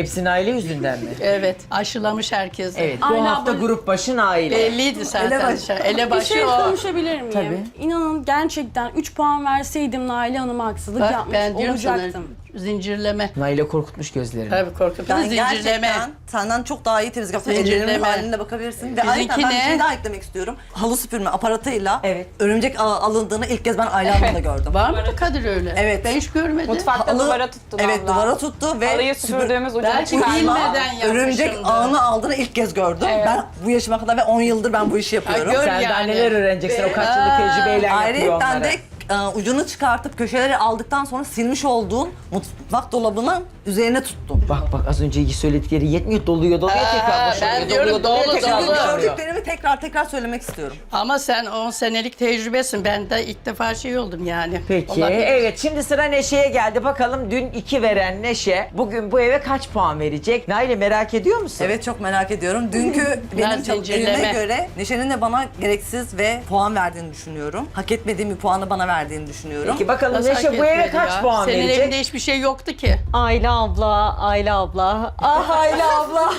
Hepsinin aile yüzünden mi? Evet. Aşılamış herkesi. Evet. Bu Aynen hafta abla. grup başın aile. Belliydi zaten. Elebaşı. Elebaşı, Bir şey o. konuşabilir miyim? Tabii. İnanın gerçekten 3 puan verseydim Naile Hanım'a haksızlık Bak, yapmış ben diyorum sana olacaktım. Zincirleme. Naile korkutmuş gözlerini. Tabii korkup Ben zincirleme. gerçekten senden çok daha iyi temizlik yaptım. Zincirleme. Ellerimin haline bakabilirsin. Ve ayrıca ben bir ne? şey daha eklemek istiyorum. Halı süpürme aparatıyla Evet. örümcek ağı alındığını ilk kez ben Ayla Hanım'da gördüm. Var mı Kadir öyle? Evet. Ben hiç görmedim. Mutfakta Halı- duvara tuttu Evet valla. duvara tuttu ve Halıyı süpür- süpürdüğümüz ucunu Belki çıkarma. bilmeden yapmışımdır. örümcek ağını aldığını ilk kez gördüm. Ben bu yaşıma kadar ve 10 yıldır ben bu işi yapıyorum. Ay, gör- Sen daha yani. neler öğreneceksin o kaç yıllık tecrübeyle yapıyor Ayrıca onları. de e, ucunu çıkartıp köşeleri aldıktan sonra silmiş olduğun mutfak dolabının üzerine tuttum. Bak bak az önce söyledikleri yetmiyor doluyor doluyor tekrar boşalıyor. ben diyorum doluyor, doluyor, dolu, tekrar dolu. Gördüklerimi tekrar tekrar söylemek istiyorum. Ama sen 10 senelik tecrübesin. Ben de ilk defa şey oldum yani. Peki Olabilir. evet şimdi sıra Neşe'ye geldi. Bakalım dün 2 veren Neşe bugün bu eve kaç puan verecek? Naile merak ediyor musun? Evet çok merak ediyorum. Dünkü benim zincirleme. evime göre Neşe'nin de bana gereksiz ve puan verdiğini düşünüyorum. Hak etmediğim bir puanı bana verdiğini düşünüyorum. Peki bakalım Nasıl Neşe bu eve etmedi kaç ya? puan Senin verecek? evinde hiçbir şey yoktu ki. Ayla abla, Ayla abla. Ah Ayla abla.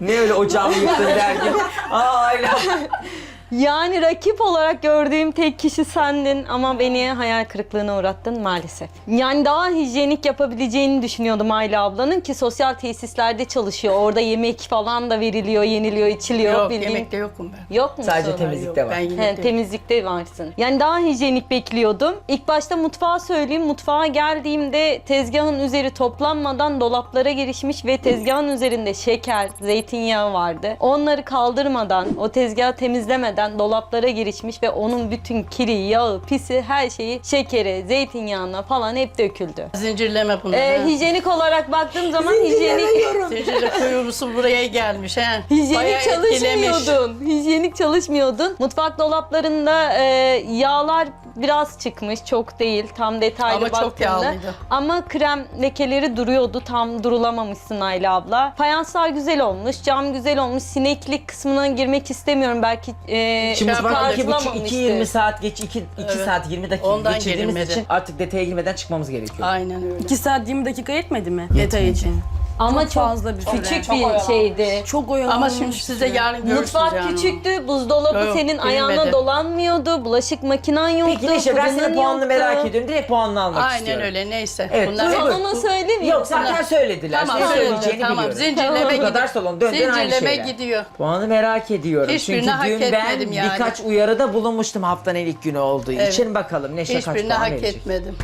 Ne öyle ocağımı yıktın der gibi. Aa Ayla. Yani rakip olarak gördüğüm tek kişi sendin ama beni hayal kırıklığına uğrattın maalesef. Yani daha hijyenik yapabileceğini düşünüyordum Ayla ablanın ki sosyal tesislerde çalışıyor. Orada yemek falan da veriliyor, yeniliyor, içiliyor. Yok bildiğin- yemekte yokum ben. Yok mu? Sadece temizlikte var. Ben He, temizlikte varsın. Yani daha hijyenik bekliyordum. İlk başta mutfağa söyleyeyim. Mutfağa geldiğimde tezgahın üzeri toplanmadan dolaplara girişmiş ve tezgahın üzerinde şeker, zeytinyağı vardı. Onları kaldırmadan, o tezgahı temizlemeden dolaplara girişmiş ve onun bütün kiri, yağı, pisi, her şeyi şekere, zeytinyağına falan hep döküldü. Zincirleme bunu. Ee, hijyenik olarak baktığım zaman hijyenik Zincirle kuyruğusu buraya gelmiş ha. Hijyenik Bayağı etkilemiş. çalışmıyordun. Hijyenik çalışmıyordun. Mutfak dolaplarında e, yağlar biraz çıkmış. Çok değil. Tam detaylı Ama çok baktığımda. yağlıydı. Ama krem lekeleri duruyordu. Tam durulamamışsın Ayla abla. Fayanslar güzel olmuş. Cam güzel olmuş. Sineklik kısmına girmek istemiyorum. Belki e, Şimdi mutfak iki buçuk, iki yirmi saat geç, iki, iki Evet. saat 20 dakika Ondan geçirdiğimiz gerilmedi. için artık detaya girmeden çıkmamız gerekiyor. Aynen öyle. 2 saat 20 dakika yetmedi mi? Detay için. Ama Çok çok, fazla bir küçük Çok bir oyalanmış. şeydi. Çok oyalanmış. Ama şimdi size yarın görürsünüz Mutfak yani. küçüktü, buzdolabı Yok, senin ayağına bilmedi. dolanmıyordu, bulaşık makinen yoktu, Peki Neşe ben senin fırının puanını yoktu. merak ediyorum. Direkt puanını almak Aynen istiyorum. öyle neyse. Evet, Bunlar buyur, hep- buyur. Salona söyleyeyim mi? Yok zaten Bunlar- söylediler. Tamam ne söyleyeceğini Tamam biliyorum. zincirleme Bu gidiyor. kadar salon dön dön aynı Zincirleme şeyler. gidiyor. Puanı merak ediyorum. Hiçbirini Çünkü hak dün ben etmedim yani. birkaç uyarıda bulunmuştum haftanın ilk günü olduğu için. Bakalım Neşe kaç Hiçbirini puan hak verecek? etmedim.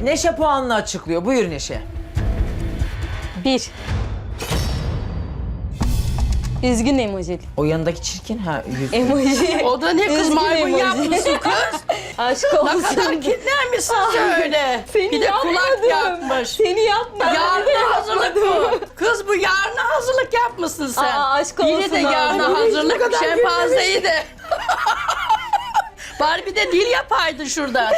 Evet Neşe puanını açıklıyor. Buyur Neşe. Bir. Üzgün emoji. O yanındaki çirkin ha yüz. Emoji. O da ne kız Üzgün maymun emoji. yapmışsın kız. Aşk Ne olsun. kadar kinlenmişsin öyle. Seni bir de kulak yapmadım. yapmış. Seni yapmadım. Yarına hazırlık bu. Kız bu yarına hazırlık yapmışsın sen. Aa, aşk Yine olsun de yarına abi. hazırlık şempanzeyi de. Bari bir de dil yapaydın şurada.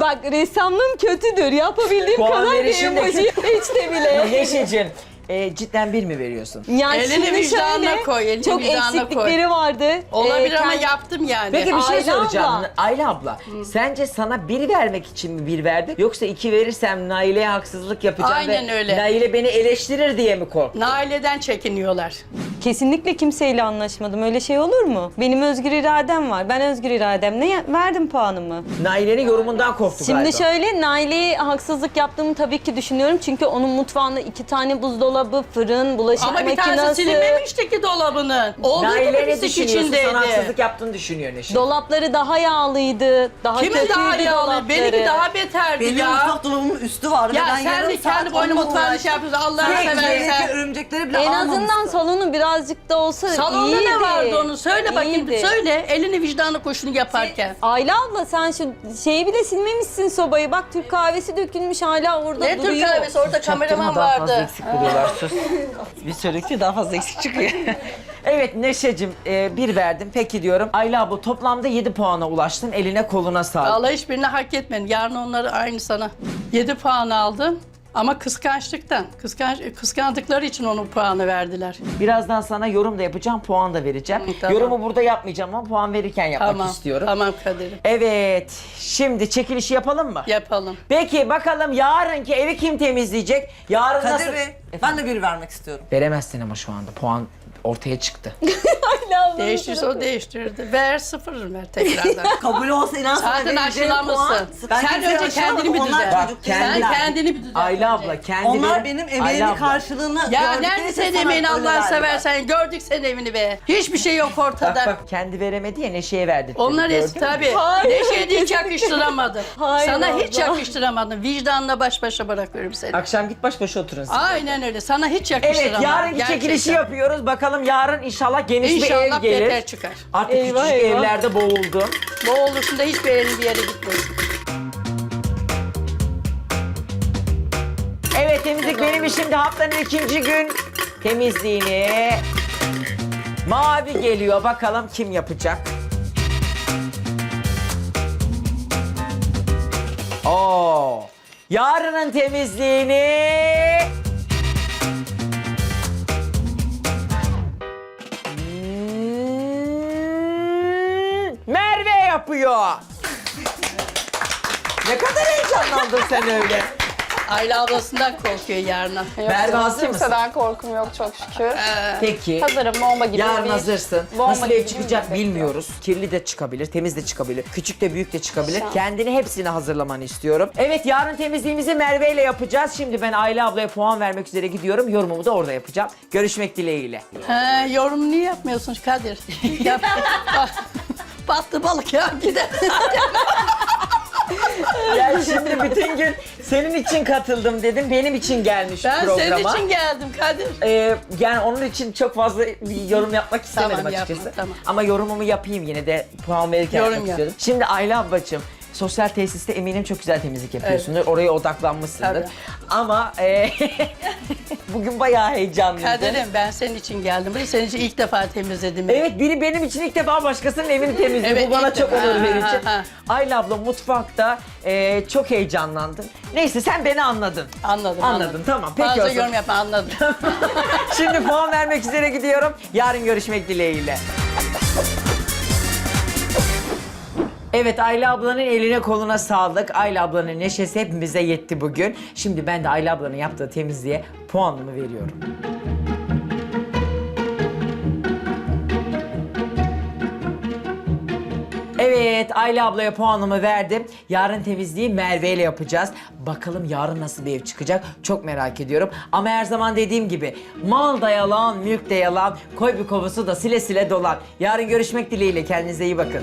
Bak ressamlığım kötüdür. Yapabildiğim Puan kadar bir emoji hiç de bile. Neşeciğim e, cidden bir mi veriyorsun? Yani Elini şimdi vicdanına şöyle, koy, elini çok vicdanına koy. eksiklikleri vardı. Olabilir Ee, ama kend- yaptım yani. Peki bir şey Ayla soracağım. abla. Ayla abla, sence sana bir vermek için mi bir verdi? Yoksa iki verirsem Naile'ye haksızlık yapacağım Aynen ve öyle. Naile beni eleştirir diye mi korktun? Naileden çekiniyorlar. Kesinlikle kimseyle anlaşmadım. Öyle şey olur mu? Benim özgür iradem var. Ben özgür irademle ya- verdim puanımı. Naile'nin yorumundan korktu Şimdi galiba. şöyle Naile'ye haksızlık yaptığımı tabii ki düşünüyorum. Çünkü onun mutfağında iki tane buzdolabı, fırın, bulaşık Ama bir makinesi. tanesi silinmemişti ki dolabının. Olduğu gibi ne pislik düşünüyorsun? İçindeydi. haksızlık yaptığını düşünüyor Neşe. Dolapları daha yağlıydı. Daha Kimin kötüydü daha yağlı? dolapları. Benimki daha beterdi Benim ya. mutfak dolabımın üstü vardı Ya ben sen yarım de saat kendi boynu onunla mutfağını uğraştım. şey yapıyorsun. Allah'ını Sürekli seversen. örümcekleri bile En almamışsın. azından salonu birazcık da olsa Salonda iyiydi. ne vardı onu? Söyle bakayım. İyiydi. Söyle. Elini vicdanı koşunu yaparken. Ayla abla sen şu şeyi bile silmemişsin sobayı. Bak Türk kahvesi dökülmüş hala orada Ne duruyor. Türk kahvesi? Orada kameraman vardı. kılıyorlar sus. bir söyledikçe daha fazla eksik çıkıyor. evet Neşe'cim e, bir verdim. Peki diyorum. Ayla abla toplamda 7 puana ulaştın. Eline koluna sağlık. Allah hiçbirini hak etmedin. Yarın onları aynı sana. 7 puan aldım. Ama kıskançlıktan, kıskanç, kıskandıkları için onun puanı verdiler. Birazdan sana yorum da yapacağım, puan da vereceğim. Hı, tamam. Yorumu burada yapmayacağım ama puan verirken yapmak Tamam, istiyorum. tamam Kadir'im. Evet, şimdi çekilişi yapalım mı? Yapalım. Peki bakalım yarınki evi kim temizleyecek? Yarın nasıl... Kadir Bey, ben de bir vermek istiyorum. Veremezsin ama şu anda puan ortaya çıktı. Değiştirse o değiştirdi. Ver sıfır ver tekrardan. Kabul olsa inan sana Zaten vereceğim Ben Sen kimseye önce kendini bir aşılamadım, onlar çocuk kendi- Sen değiller. kendini bir düzelt. Ayla önce. abla kendi Onlar benim Ayla emeğimin abla, karşılığını Ya gördükleri nerede için senin sana emeğin öyle Allah'ını verdiler. seversen? Gördük senin evini be. Hiçbir şey yok ortada. Bak bak kendi veremedi ya Neşe'ye verdi. Onlar eski tabii. Neşe'ye de hiç yakıştıramadım. Hayır Sana abla. hiç yakıştıramadım. Vicdanla baş başa bırakıyorum seni. Akşam git baş başa oturun siz. Aynen öyle. Sana hiç yakıştıramadım. Evet yarınki Gerçekten. çekilişi yapıyoruz. Bakalım yarın inşallah geniş bir ev İnşallah gelir. beter çıkar. Artık Eyvah, küçücük eyvah. evlerde boğuldum. Bu oluşunda hiçbir yerin bir yere gitmesin. Evet temizlik benim işimdi. Haftanın ikinci gün temizliğini mavi geliyor. Bakalım kim yapacak? Oo. Yarının temizliğini ne kadar heyecanlandın sen öyle. Ayla ablasından korkuyor yarına. Merve hazır mısın? Kimseden korkum yok çok şükür. Peki. Hazırım bomba gibi. Yarın bir- hazırsın. Bomba Nasıl gibi ev bir çıkacak bilmiyoruz. Kirli de çıkabilir, temiz de çıkabilir. Küçük de büyük de çıkabilir. Kendini hepsini hazırlamanı istiyorum. Evet yarın temizliğimizi Merve ile yapacağız. Şimdi ben Ayla ablaya puan vermek üzere gidiyorum. Yorumumu da orada yapacağım. Görüşmek dileğiyle. He, yorum niye yapmıyorsun Kadir? Yap. Battı balık ya gider. Ya şimdi bütün gün senin için katıldım dedim. Benim için gelmiş Ben programa. senin için geldim Kadir. Ee, yani onun için çok fazla bir yorum yapmak istemedim Tamam, yapma, açıkçası. tamam. Ama yorumumu yapayım yine de puan verirken Yorum yap. istiyorum. Şimdi Ayla ablacığım sosyal tesiste eminim çok güzel temizlik yapıyorsundur. Oraya odaklanmışsındır. Tabii. Ama e, bugün bayağı heyecanlıydı. Kadir'im ben senin için geldim. Burayı senin için ilk defa temizledim. Evet biri benim için ilk defa başkasının evini temizliyor. Evet, Bu bana ilk çok defa. onur Ha, verici. ha, ha. Ayla abla mutfakta e, çok heyecanlandın. Neyse sen beni anladın. Anladım. Anladım, tamam. Peki o Fazla zaman. yorum yapma anladım. Şimdi puan vermek üzere gidiyorum. Yarın görüşmek dileğiyle. Evet Ayla ablanın eline koluna sağlık. Ayla ablanın neşesi hepimize yetti bugün. Şimdi ben de Ayla ablanın yaptığı temizliğe puanımı veriyorum. Evet Ayla ablaya puanımı verdim. Yarın temizliği Merve ile yapacağız. Bakalım yarın nasıl bir ev çıkacak çok merak ediyorum. Ama her zaman dediğim gibi mal da yalan, mülk de yalan, koy bir kovası da sile sile dolan. Yarın görüşmek dileğiyle kendinize iyi bakın.